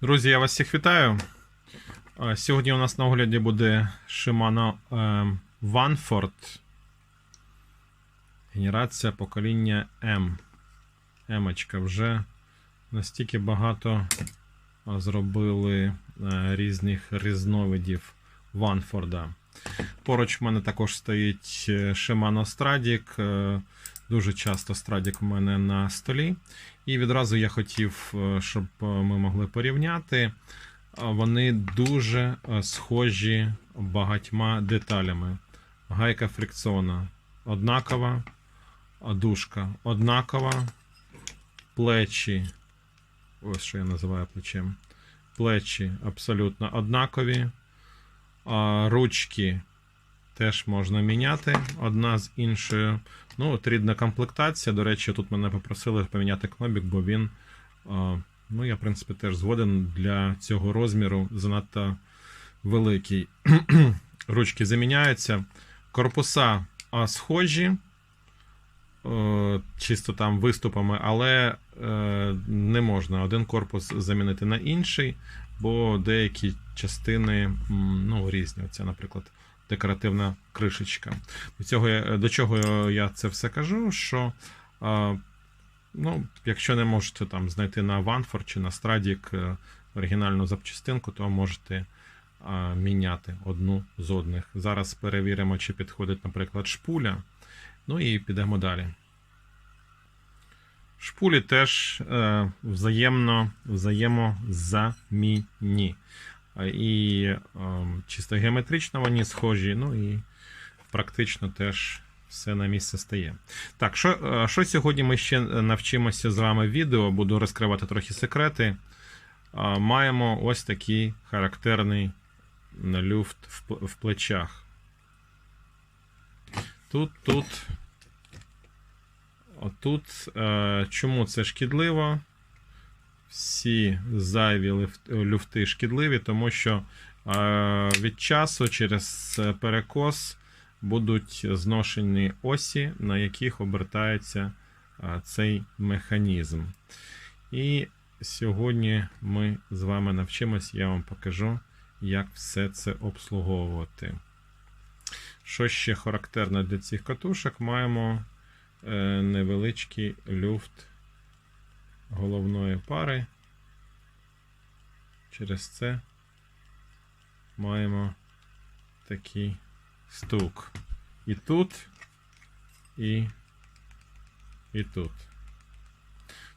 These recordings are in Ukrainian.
Друзі, я вас всіх вітаю. Е, Сьогодні у нас на огляді буде Shimano е, Vanford. Генерація покоління M. Емочка вже настільки багато е, зробили різних різновидів Ванфорда. Поруч в мене також стоїть Shimano Stradic. Е, Дуже часто Stradic у мене на столі. І відразу я хотів, е, щоб е, ми могли порівняти. Вони дуже е, схожі багатьма деталями. Гайка фрикціона однакова, дужка однакова, плечі. Ось що я називаю плечем. Плечі абсолютно однакові. Ручки теж можна міняти одна з іншою. Ну, от рідна комплектація. До речі, тут мене попросили поміняти кнобік, бо він. Ну, я, в принципі, теж згоден для цього розміру занадто великий. Ручки заміняються. Корпуса схожі, е, чисто там виступами, але е, не можна один корпус замінити на інший, бо деякі частини ну, різні. Оця, наприклад, декоративна кришечка. До, цього я, до чого я це все кажу? Що Ну, якщо не можете там знайти на Ванфор чи на Страдік е, оригінальну запчастинку, то можете міняти одну з одних. Зараз перевіримо, чи підходить, наприклад, шпуля. Ну і підемо далі. Шпулі теж е, взаємно, взаємозамінні. І е, чисто геометрично вони схожі, ну і практично теж все на місце стає. Так, що, е, що сьогодні ми ще навчимося з вами відео, буду розкривати трохи секрети. А, Маємо ось такий характерний люфт в, плечах. Тут, тут. Отут. Е, Чому це шкідливо? Всі зайві люфти шкідливі, тому що е, від часу через е, перекос будуть зношені осі, на яких обертається а, цей механізм. І сьогодні ми з вами навчимось, я вам покажу, як все це обслуговувати. Що ще характерно для цих катушок, маємо е, невеличкий люфт головної пари. Через це маємо такий стук. І тут, і, і тут.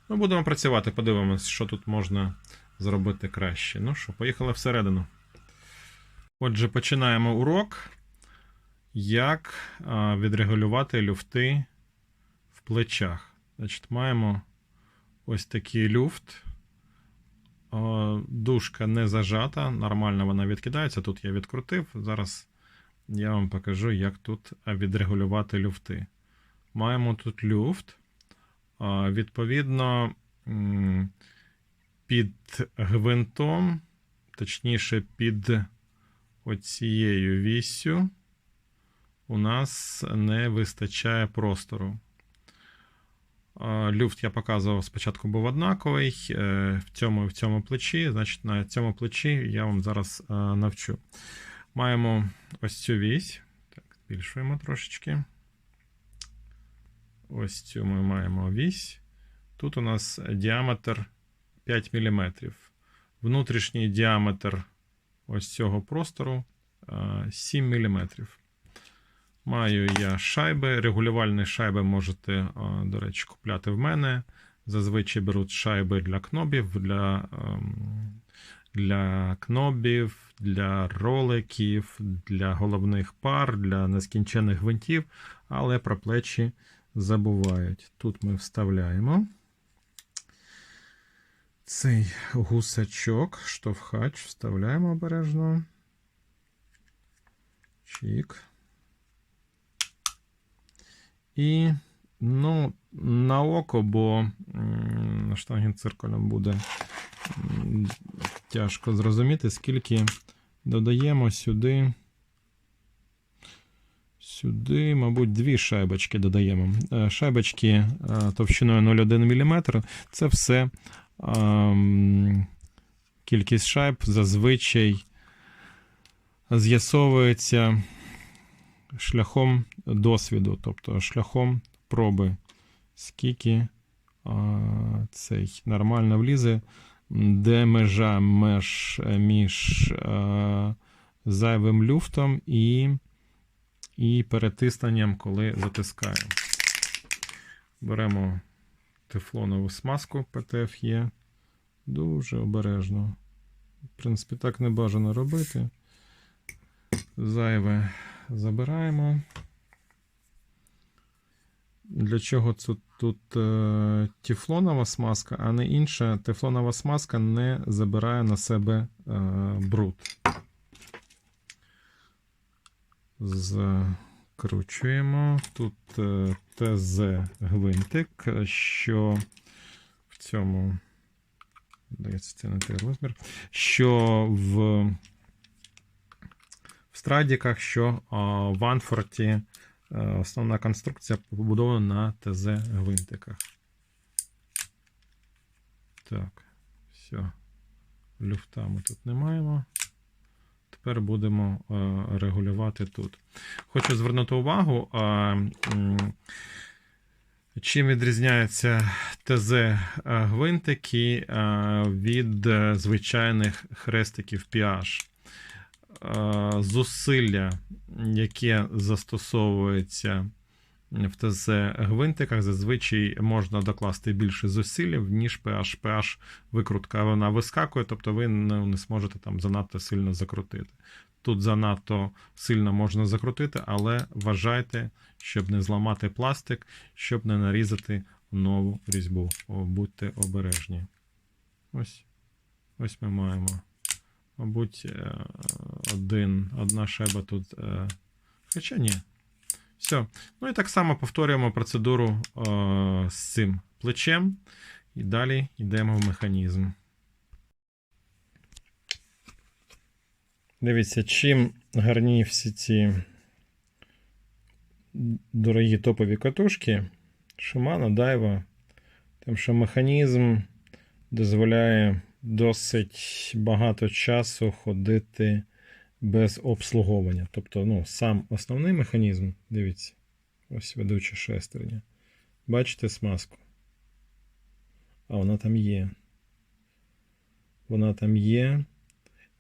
Ну, будемо працювати, подивимось, що тут можна зробити краще. Ну що, поїхали всередину. Отже, починаємо урок. Як відрегулювати люфти в плечах. Значить, маємо ось такий люфт. А, Дужка не зажата, нормально вона відкидається. Тут я відкрутив. Зараз я вам покажу, як тут відрегулювати люфти. Маємо тут люфт. Відповідно, під гвинтом, точніше, під оцією віссю, у нас не вистачає простору. А, Люфт я показував спочатку був однаковий е, в цьому і в цьому плечі. Значить, на цьому плечі я вам зараз е, навчу. Маємо ось цю вісь. Так, збільшуємо трошечки. Ось цю ми маємо вісь. Тут у нас діаметр 5 мм. Внутрішній діаметр ось цього простору 7 мм. Маю я шайби. Регулювальні шайби можете, до речі, купляти в мене. Зазвичай беруть шайби для кнобів, для, ем, для кнобів, для роликів, для головних пар, для нескінчених гвинтів, але про плечі забувають. Тут ми вставляємо цей гусачок, штовхач, вставляємо обережно. Чік. І, ну, на око, бо штангенциркулем буде тяжко зрозуміти, скільки додаємо сюди. Сюди, мабуть, дві шайбочки додаємо. Е, Шайбочки е, товщиною 0,1 мм. Це все ем, кількість шайб зазвичай з'ясовується шляхом досвіду, тобто шляхом проби, скільки а, цей нормально влізе, де межа меж між а, зайвим люфтом і, і перетисненням, коли затискаємо. Беремо тефлонову смазку ПТФЄ. Дуже обережно. В принципі, так не бажано робити. Зайве забираємо. Для чого тут, тут е, тефлонова смазка, а не інша тефлонова смазка не забирає на себе е, бруд. Закручуємо. Тут е, ТЗ гвинтик, що в цьому. Здається, це не той розмір. Що в, в страдіках, що в Анфорті е, основна конструкція побудована на ТЗ гвинтиках. Так, все. Люфта ми тут не маємо. Тепер будемо е, регулювати тут. Хочу звернути увагу, чим відрізняються ТЗ гвинтики е, від звичайних хрестиків PH. Е, Зусилля, яке застосовується в ТЗ гвинтиках, зазвичай можна докласти більше зусиль, ніж PH. Викрутка вона вискакує, тобто ви не, зможете там занадто сильно закрутити. Тут занадто сильно можна закрутити, але вважайте, щоб не зламати пластик, щоб не нарізати нову різьбу. Будьте обережні. Ось, ось ми маємо. Мабуть, е, один, одна шайба тут. е, Хоча ні. Все. Ну і так само повторюємо процедуру е, з цим плечем. І далі йдемо в механізм. Дивіться, чим гарні всі ці дорогі топові катушки Shimano, Daiwa, тим, що механізм дозволяє досить багато часу ходити без обслуговування. Тобто, ну, сам основний механізм, дивіться, ось ведуча шестерня. Бачите смазку? А вона там є. Вона там є.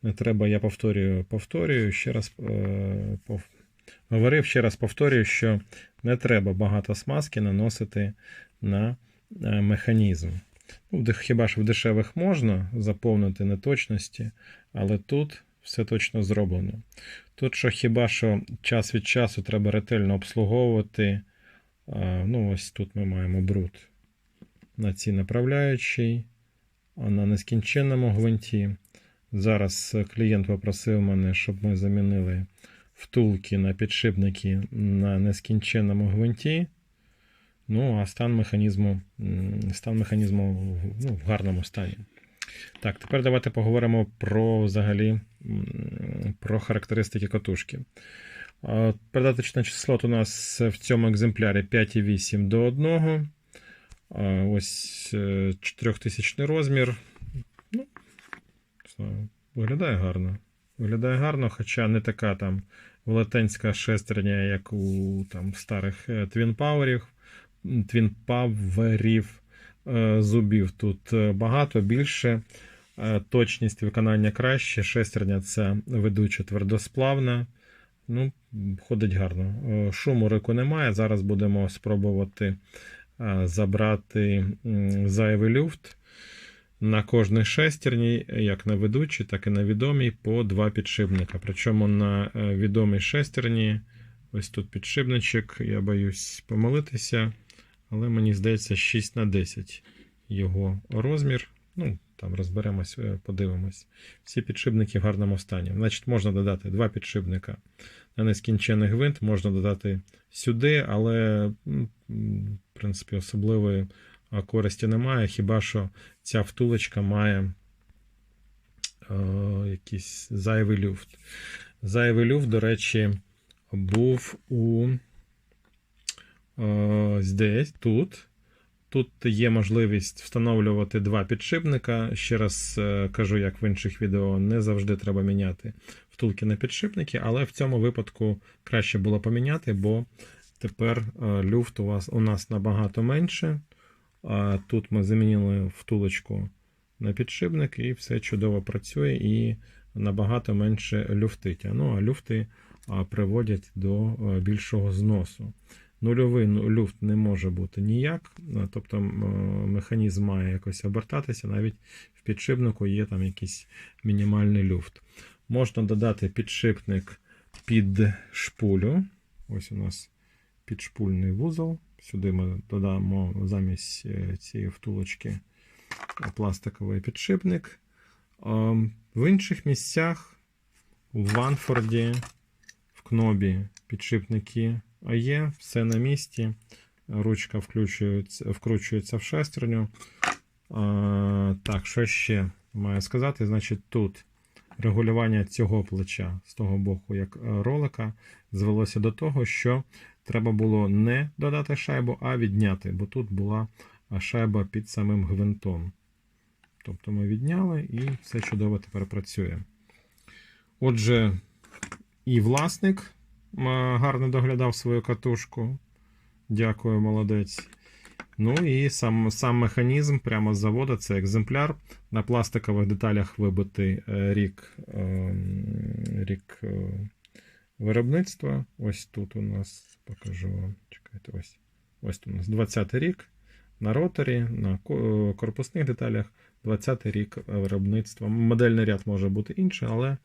Не треба, я повторюю, повторюю, ще раз е, пов... говорив, ще раз повторюю, що не треба багато смазки наносити на е, механізм. Ну, хіба ж в дешевих можна заповнити неточності, але тут все точно зроблено. Тут що хіба що час від часу треба ретельно обслуговувати. Ну, ось тут ми маємо бруд на цій направляючій, на нескінченному гвинті. Зараз клієнт попросив мене, щоб ми замінили втулки на підшипники на нескінченному гвинті. Ну, а стан механізму, стан механізму ну, в гарному стані. Так, тепер давайте поговоримо про взагалі про характеристики катушки. Передаточне число у нас в цьому екземплярі 5,8 до 1. Ось е, 4000 розмір. Ну, виглядає гарно. Виглядає гарно, хоча не така там велетенська шестерня, як у там, старих е, Twin Powerів. Powerів е, зубів тут е, багато більше. Е, Точність виконання краще. Шестерня це ведуча твердосплавна. Ну, ходить гарно. Шуму рику немає. Зараз будемо спробувати забрати зайвий люфт. На кожній шестерні, як на ведучій, так і на відомій, по два підшипника. Причому на відомій шестерні, ось тут підшипничок, я боюсь помилитися, але мені здається 6 на 10 його розмір. Ну, там розберемось, е, подивимось. Всі підшипники в гарному стані. Значить, можна додати два підшипника на нескінчений гвинт, можна додати сюди, але, в принципі, особливої користі немає. Хіба що ця втулочка має е, якийсь зайвий люфт. Зайвий люфт, до речі, був у здесь, тут, Тут є можливість встановлювати два підшипника. Ще раз е, кажу, як в інших відео, не завжди треба міняти втулки на підшипники, але в цьому випадку краще було поміняти, бо тепер е, люфт у вас у нас набагато менше. Тут ми замінили втулочку на підшипник, і все чудово працює і набагато менше люфтить. Ну а люфти приводять до е, більшого зносу. Нульовий ну, люфт не може бути ніяк, тобто е, механізм має якось обертатися, навіть в підшипнику є там якийсь мінімальний люфт. Можна додати підшипник під шпулю. Ось у нас підшпульний вузол. Сюди ми додамо замість е, цієї втулочки пластиковий підшипник. В інших місцях у Ванфорді, в Кнобі підшипники є, все на місці. Ручка вкручується, вкручується в шестерню. А, так, що ще маю сказати? Значить, тут регулювання цього плеча з того боку, як е, ролика, звелося до того, що треба було не додати шайбу, а відняти, бо тут була шайба під самим гвинтом. Тобто ми відняли і все чудово тепер працює. Отже, і власник гарно доглядав свою катушку. Дякую, молодець. Ну і сам, сам механізм прямо з заводу це екземпляр. На пластикових деталях вибитий е, рік, е, рік е, виробництва. Ось тут у нас покажу вам. Чекайте, ось. Ось у нас 20-й рік. На роторі, на корпусних деталях 20-й рік виробництва. Модельний ряд може бути інший, але е,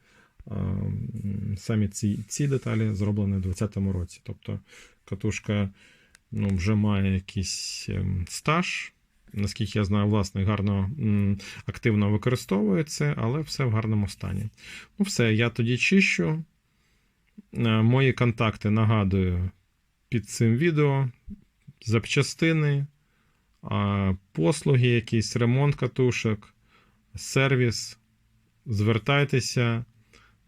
самі ці, ці деталі зроблені в 20-му році. Тобто катушка ну, вже має якийсь ем, стаж. Наскільки я знаю, власник гарно активно використовує це, але все в гарному стані. Ну, все, я тоді чищу. Е, Мої контакти нагадую під цим відео. Запчастини, послуги, якийсь ремонт катушок, сервіс. Звертайтеся.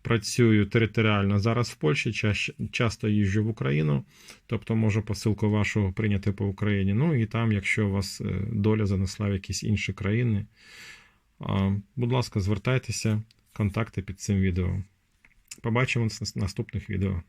Працюю територіально зараз в Польщі, часто їжджу в Україну, тобто можу посилку вашу прийняти по Україні. Ну і там, якщо вас е, доля занесла в якісь інші країни, будь ласка, звертайтеся, контакти під цим відео. Побачимось в наступних відео.